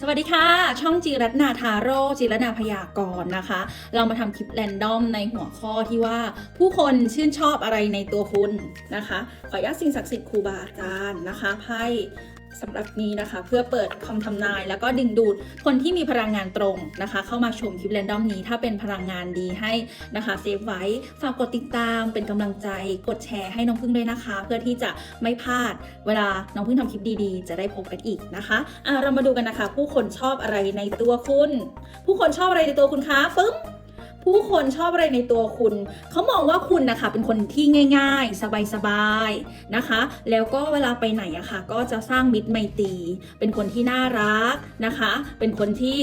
สวัสดีค่ะ ช่องจีรัตนาทาโร่จีรัตนาพยากรณ์นะคะ เรามาทำคลิปแรนดอมในหัวข้อที่ว่า ผู้คนชื่นชอบอะไรในตัวคุณนะคะ ขออนุญาตสิ่งศักดิ์สิทธิ์ครูบาอาจารย์นะคะไพ่ สำหรับนี้นะคะ เพื่อเปิดคำทำนาย แล้วก็ดึงดูดคนที่มีพลังงานตรงนะคะ เข้ามาชมคลิปแรนดอมนี้ ถ้าเป็นพลังงานดีให้นะคะเซฟไว้ฝากกดติดตามเป็นกำลังใจกดแชร์ให้น้องพึ่งด้วยนะคะ เพื่อที่จะไม่พลาดเวลาน้องพึ่งทำคลิปดีๆ จะได้พบกันอีกนะคะะเรามาดูกันนะคะ ผู้คนชอบอะไรในตัวคุณ ผู้คนชอบอะไรในตัวคุณคะปึ้ม ผู้คนชอบอะไรในตัวคุณ เขามองว่าคุณนะคะเป็นคนที่ง่าย ๆ สบายๆนะคะ แล้วก็เวลาไปไหนอะค่ะก็จะสร้างมิตรไมตรี เป็นคนที่น่ารักนะคะ เป็นคนที่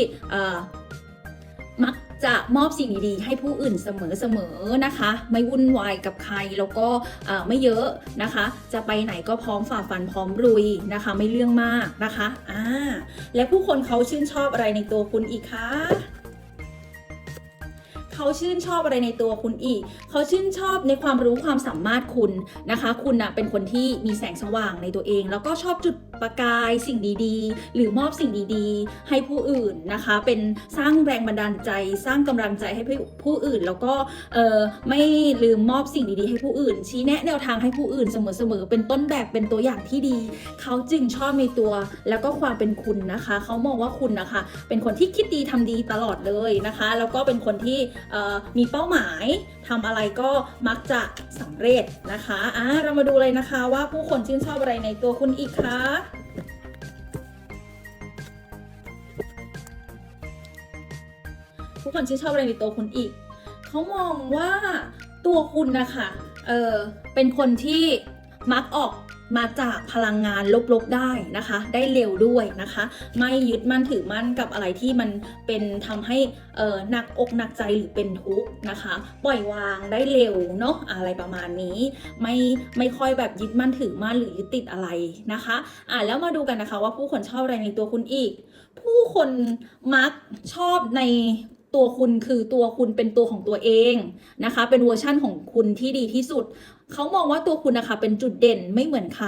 มักจะมอบสิ่งดีๆ ให้ผู้อื่นเสมอๆนะคะ ไม่วุ่นวายกับใครแล้วก็ไม่เยอะนะคะ จะไปไหนก็พร้อมฝ่าฟันพร้อมรุยนะคะ ไม่เรื่องมากนะคะอ่าและผู้คนเขาชื่นชอบอะไรในตัวคุณอีกคะ เขาชื่นชอบอะไรในตัวคุณอีก เขาชื่นชอบในความรู้ความสามารถคุณนะคะ คุณนะเป็นคนที่มีแสงสว่างในตัวเอง แล้วก็ชอบจุดประกายสิ่งดีๆ หรือมอบสิ่งดีๆ ให้ผู้อื่นนะคะ เป็นสร้างแรงบันดาลใจ สร้างกำลังใจให้ผู้อื่น แล้วก็เออไม่ลืมมอบสิ่งดีๆ ให้ผู้อื่น ชี้แนะแนวทางให้ผู้อื่นเสมอๆเป็นต้นแบบเป็นตัวอย่างที่ดี เขาจึงชอบในตัวแล้วก็ความเป็นคุณนะคะ เขามองว่าคุณนะคะ เป็นคนที่คิดดีทำดีตลอดเลยนะคะ แล้วก็เป็นคนที่มีเป้าหมายทำอะไรก็มักจะสำเร็จนะคะอะเรามาดูเลยนะคะว่าผู้คนชื่นชอบอะไรในตัวคุณอีกคะผู้คนชื่นชอบอะไรในตัวคุณอีก เขามองว่าตัวคุณนะคะ เออเป็นคนที่มักออก มาจากพลังงานลบๆได้นะคะ ได้เร็วด้วยนะคะ ไม่ยึดมั่นถือมั่นกับอะไรที่มันเป็นทำให้เออหนักอกหนักใจหรือเป็นทุกข์นะคะ ปล่อยวางได้เร็วเนาะอะไรประมาณนี้ ไม่ไม่ค่อยแบบยึดมั่นถือมั่นหรือยึดติดอะไรนะคะอะแล้วมาดูกันนะคะว่าผู้คนชอบอะไรในตัวคุณอีก ผู้คนมักชอบในตัวคุณคือตัวคุณเป็นตัวของตัวเองนะคะ เป็นเวอร์ชั่นของคุณที่ดีที่สุด เขามองว่าตัวคุณนะคะเป็นจุดเด่นไม่เหมือนใคร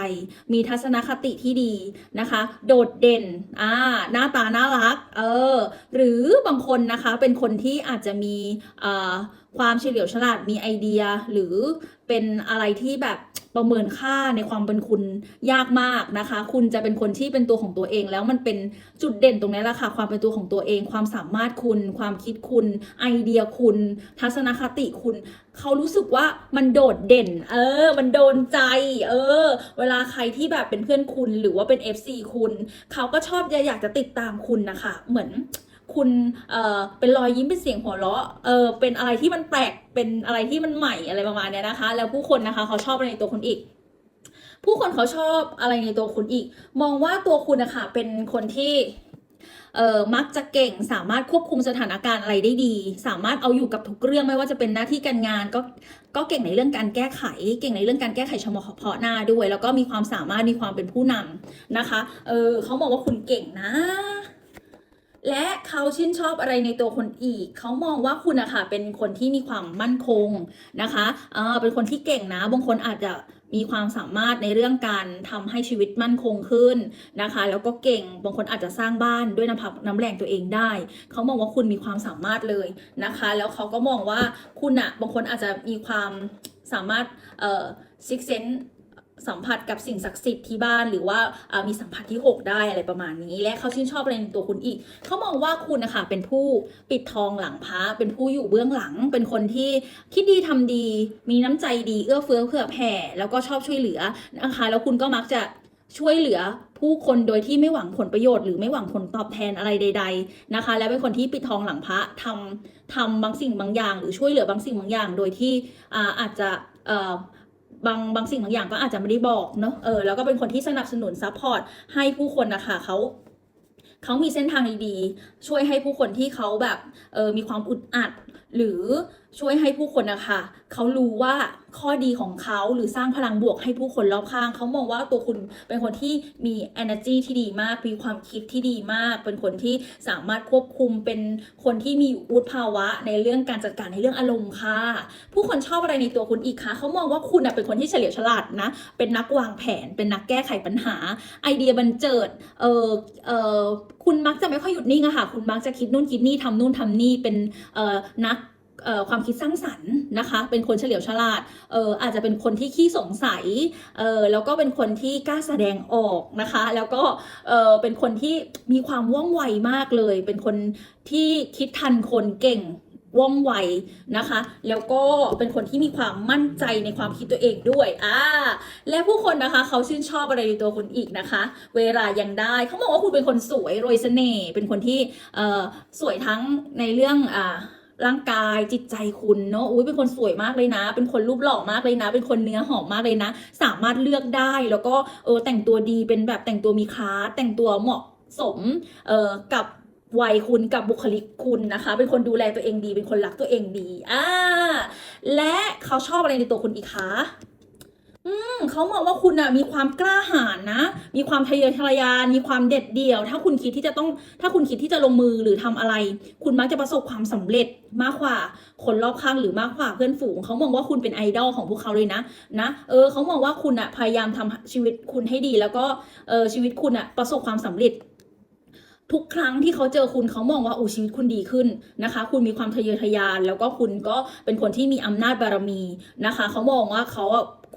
มีทัศนคติที่ดีนะคะ โดดเด่นอ่าหน้าตาน่ารักเออหรือบางคนนะคะเป็นคนที่อาจจะมีอ่าความเฉลียวฉลาดมีไอเดีย หรือเป็นอะไรที่แบบ ประเมินค่าในความเป็นคุณยากมากนะคะ คุณจะเป็นคนที่เป็นตัวของตัวเอง แล้วมันเป็นจุดเด่นตรงนี้แหละค่ะ ความเป็นตัวของตัวเอง ความสามารถคุณ ความคิดคุณ ไอเดียคุณ ทัศนคติคุณ เขารู้สึกว่ามันโดดเด่น เออ มันโดนใจ เออ เวลาใครที่แบบเป็นเพื่อนคุณหรือว่าเป็น FC คุณ เขาก็ชอบอยากจะติดตามคุณนะคะ เหมือน คุณเอ่อเป็นรอยยิ้มเป็นเสียงหัวเราะเออเป็นอะไรที่มันแปลกเป็นอะไรที่มันใหม่อะไรประมาณเนี้ยนะคะ แล้วผู้คนนะคะเขาชอบอะไรในตัวคุณอีก ผู้คนเขาชอบอะไรในตัวคุณอีก มองว่าตัวคุณนะคะเป็นคนที่เออมักจะเก่งสามารถควบคุมสถานการณ์อะไรได้ดี สามารถเอาอยู่กับทุกเรื่องไม่ว่าจะเป็นหน้าที่การงานก็ก็เก่งในเรื่องการแก้ไข เก่งในเรื่องการแก้ไขเฉพาะหน้าด้วย แล้วก็มีความสามารถมีความเป็นผู้นำนะคะเออเขาบอกว่าคุณเก่งนะ และเขาชื่นชอบอะไรในตัวคนอีก เขามองว่าคุณอะค่ะเป็นคนที่มีความมั่นคงนะคะเออเป็นคนที่เก่งนะ บางคนอาจจะมีความสามารถในเรื่องการทำให้ชีวิตมั่นคงขึ้นนะคะ แล้วก็เก่ง บางคนอาจจะสร้างบ้านด้วยน้ำพักน้ำแรงตัวเองได้ เขามองว่าคุณมีความสามารถเลยนะคะ แล้วเขาก็มองว่าคุณอะบางคนอาจจะมีความสามารถเอ่อซิกเซน สัมผัสกับสิ่งศักดิ์สิทธิ์ที่บ้านหรือว่ามีสัมผัสที่6ได้อะไรประมาณนี้ และเขาชื่นชอบอะไรในตัวคุณอีก เขามองว่าคุณนะคะเป็นผู้ปิดทองหลังพระเป็นผู้อยู่เบื้องหลัง เป็นคนที่คิดดีทำดี มีน้ำใจดีเอื้อเฟื้อเผื่อแผ่แล้วก็ชอบช่วยเหลือนะคะแล้วคุณก็มักจะช่วยเหลือผู้คนโดยที่ไม่หวังผลประโยชน์หรือไม่หวังผลตอบแทนอะไรใด ๆนะคะ และเป็นคนที่ปิดทองหลังพระทำทำบางสิ่งบางอย่าง หรือช่วยเหลือบางสิ่งบางอย่าง โดยที่อาอาจจะ บางบางสิ่งบางอย่างก็อาจจะไม่ได้บอกเนาะเออแล้วก็เป็นคนที่สนับสนุนซัพพอร์ตให้ผู้คนนะคะเขา เขามีเส้นทางดีๆช่วยให้ผู้คนที่เขาแบบเออมีความอึดอัด หรือช่วยให้ผู้คนนะคะเขารู้ว่าข้อดีของเขาหรือสร้างพลังบวกให้ผู้คนรอบข้าง เขามองว่าตัวคุณเป็นคนที่มี energy ที่ดีมาก มีความคิดที่ดีมาก เป็นคนที่สามารถควบคุมเป็นคนที่มีวุฒิภาวะ ในเรื่องการจัดการในเรื่องอารมณ์ค่ะ ผู้คนชอบอะไรในตัวคุณอีกคะเขามองว่าคุณเป็นคนที่เฉลียวฉลาดนะ เป็นนักวางแผน เป็นนักแก้ไขปัญหา ไอเดียบันเจิด เออเออ คุณมักจะไม่ค่อยหยุดนิ่งอะค่ะ คุณมักจะคิดนู่นคิดนี่ทำนู่นทำนี่เป็นนักความคิดสร้างสรรค์นะคะ เป็นคนเฉลียวฉลาดอออาจจะเป็นคนที่ขี้สงสัย แล้วก็เป็นคนที่กล้าแสดงออกนะคะ แล้วก็เเป็นคนที่มีความว่องไวมากเลย เป็นคนที่คิดทันคนเก่ง ว่องไวนะคะ แล้วก็เป็นคนที่มีความมั่นใจในความคิดตัวเองด้วยอ่าและผู้คนนะคะเขาชื่นชอบอะไรในตัวคุณอีกนะคะ เวลายังได้เขาบอกว่าคุณเป็นคนสวยโรยเสน่ห์เป็นคนที่เอ่อสวยทั้งในเรื่องอ่าร่างกายจิตใจคุณเนาะอุ้ยเป็นคนสวยมากเลยนะ เป็นคนรูปหล่อมากเลยนะ เป็นคนเนื้อหอมมากเลยนะ สามารถเลือกได้แล้วก็เออแต่งตัวดีเป็นแบบแต่งตัวมีคลาสแต่งตัวเหมาะสมเอ่อกับ วัยคุณกับบุคลิกคุณนะคะ เป็นคนดูแลตัวเองดี เป็นคนรักตัวเองดีอ่าและเขาชอบอะไรในตัวคุณอีกคะอืมเขามองว่าคุณน่ะมีความกล้าหาญนะ มีความทะเยอทะยาน มีความเด็ดเดี่ยว ถ้าคุณคิดที่จะต้อง ถ้าคุณคิดที่จะลงมือหรือทำอะไร คุณมักจะประสบความสำเร็จมากกว่า คนรอบข้างหรือมากกว่าเพื่อนฝูง เขามองว่าคุณเป็นไอดอลของพวกเขาเลยนะ นะ เออ เขามองว่าคุณอะพยายามทำชีวิตคุณให้ดี แล้วก็ เออชีวิตคุณอะประสบความสำเร็จ ทุกครั้งที่เขาเจอคุณเขามองว่าโอ้ชีวิตคุณดีขึ้นนะคะ คุณมีความทะเยอทะยาน แล้วก็คุณก็เป็นคนที่มีอำนาจบารมีนะคะ เขามองว่าเขา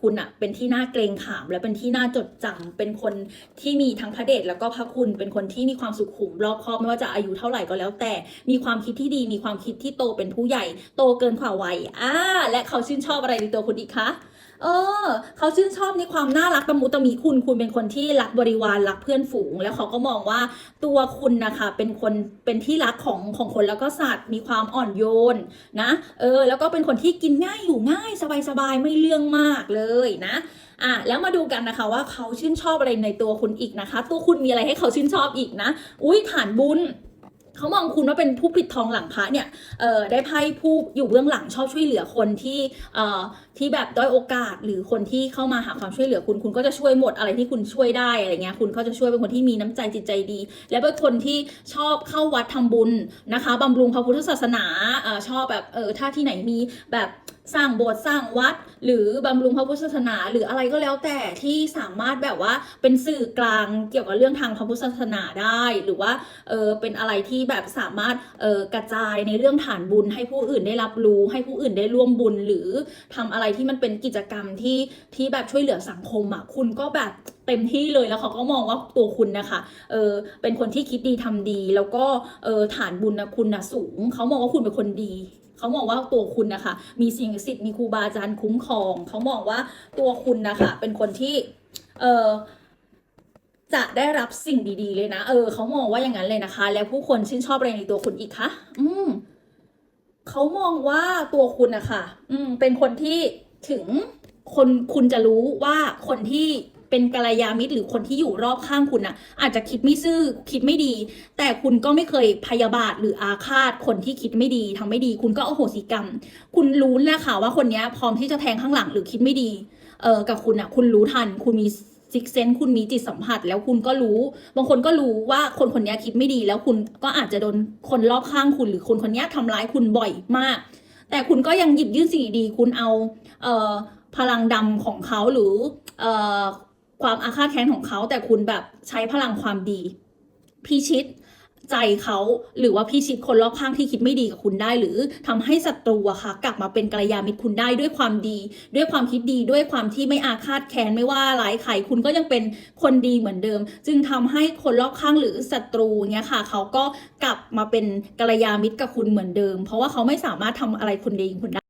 คุณอะเป็นที่น่าเกรงขาม และเป็นที่น่าจดจำเป็นคนที่มีทั้งพระเดชแล้วก็พระคุณเป็นคนที่มีความสุขุมรอบคอบไม่ว่าจะอายุเท่าไหร่ก็แล้วแต่มีความคิดที่ดี มีความคิดที่โตเป็นผู้ใหญ่ โตเกินกว่าวัยอ่าและเขาชื่นชอบอะไรในตัวคุณอีกคะ เออ เขาชื่นชอบในความน่ารักตะมุตะมีคุณคุณเป็นคนที่รักบริวารรักเพื่อนฝูง แล้วเขาก็มองว่าตัวคุณนะคะเป็นคนเป็นที่รักของของคนแล้วก็สัตว์มีความอ่อนโยนนะเออแล้วก็เป็นคนที่กินง่ายอยู่ง่ายสบายๆไม่เรื่องมากเลยนะอะแล้วมาดูกันนะคะว่าเขาชื่นชอบอะไรในตัวคุณอีกนะคะ ตัวคุณมีอะไรให้เขาชื่นชอบอีกนะ อุ้ยฐานบุญ เขามองคุณว่าเป็นผู้ปิดทองหลังพระเนี่ยได้ไพ่ผู้อยู่เบื้องหลังชอบช่วยเหลือคนที่ที่แบบด้อยโอกาสหรือคนที่เข้ามาหาความช่วยเหลือคุณคุณก็จะช่วยหมดอะไรที่คุณช่วยได้อะไรเงี้ยคุณก็จะช่วยเป็นคนที่มีน้ำใจจิตใจดี และเป็นคนที่ชอบเข้าวัดทำบุญนะคะบำรุงพระพุทธศาสนาอชอบแบบเออถ้าที่ไหนมีแบบ สร้างโบสถ์สร้างวัด หรือบำรุงพระพุทธศาสนา หรืออะไรก็แล้วแต่ที่สามารถแบบว่าเป็นสื่อกลางเกี่ยวกับเรื่องทางพระพุทธศาสนาได้ หรือว่าเออเป็นอะไรที่แบบสามารถเออกระจายในเรื่องฐานบุญให้ผู้อื่นได้รับรู้ ให้ผู้อื่นได้ร่วมบุญ หรือทำอะไรที่มันเป็นกิจกรรมที่ที่แบบช่วยเหลือสังคมอะคุณก็แบบเต็มที่เลยแล้วเขาก็มองว่าตัวคุณนะคะเออเป็นคนที่คิดดีทำดี แล้วก็เออฐานบุญนะคุณนะสูง เขามองว่าคุณเป็นคนดี เขามองว่าตัวคุณนะคะ มีสิ่งศักดิ์สิทธิ์มีครูบาอาจารย์คุ้มครอง เขามองว่าตัวคุณนะคะ เป็นคนที่ เออจะได้รับสิ่งดีๆเลยนะ เออเขามองว่าอย่างนั้นเลยนะคะ แล้วผู้คนชื่นชอบอะไรในตัวคุณอีกคะอืมเขามองว่าตัวคุณนะคะอืม เป็นคนที่ถึงคนคุณจะรู้ว่าคนที่ เป็นกัลยาณมิตรหรือคนที่อยู่รอบข้างคุณน่ะอาจจะคิดไม่ซื่อคิดไม่ดี แต่คุณก็ไม่เคยพยาบาทหรืออาฆาตคนที่คิดไม่ดีทำไม่ดี คุณก็โอโหสิกรรม คุณรู้แหละค่ะว่าคนนี้พร้อมที่จะแทงข้างหลังหรือคิดไม่ดีเออกับคุณอะคุณรู้ทัน คุณมีซิกเซนคุณมีจิตสัมผัส แล้วคุณก็รู้ บางคนก็รู้ว่าคนคนนี้คิดไม่ดี แล้วคุณก็อาจจะโดนคนรอบข้างคุณหรือคนคนนี้ทำร้ายคุณบ่อยมาก แต่คุณก็ยังหยิบยื่นสิ่งดี คุณเอาเอ่อพลังดำของเขาหรือเอ่อ ความอาฆาตแค้นของเขา แต่คุณแบบใช้พลังความดี พิชิตใจเขาหรือว่าพิชิตคนรอบข้างที่คิดไม่ดีกับคุณได้ หรือทำให้ศัตรูอะค่ะ กลับมาเป็นกัลยาณมิตรคุณได้ด้วยความดี ด้วยความคิดดีด้วยความที่ไม่อาฆาตแค้นไม่ว่าร้ายใครคุณก็ยังเป็นคนดีเหมือนเดิม จึงทำให้คนรอบข้างหรือศัตรูเงี้ยค่ะ เขาก็กลับมาเป็นกัลยาณมิตรกับคุณเหมือนเดิม เพราะว่าเขาไม่สามารถทำอะไรคุณดีคุณได้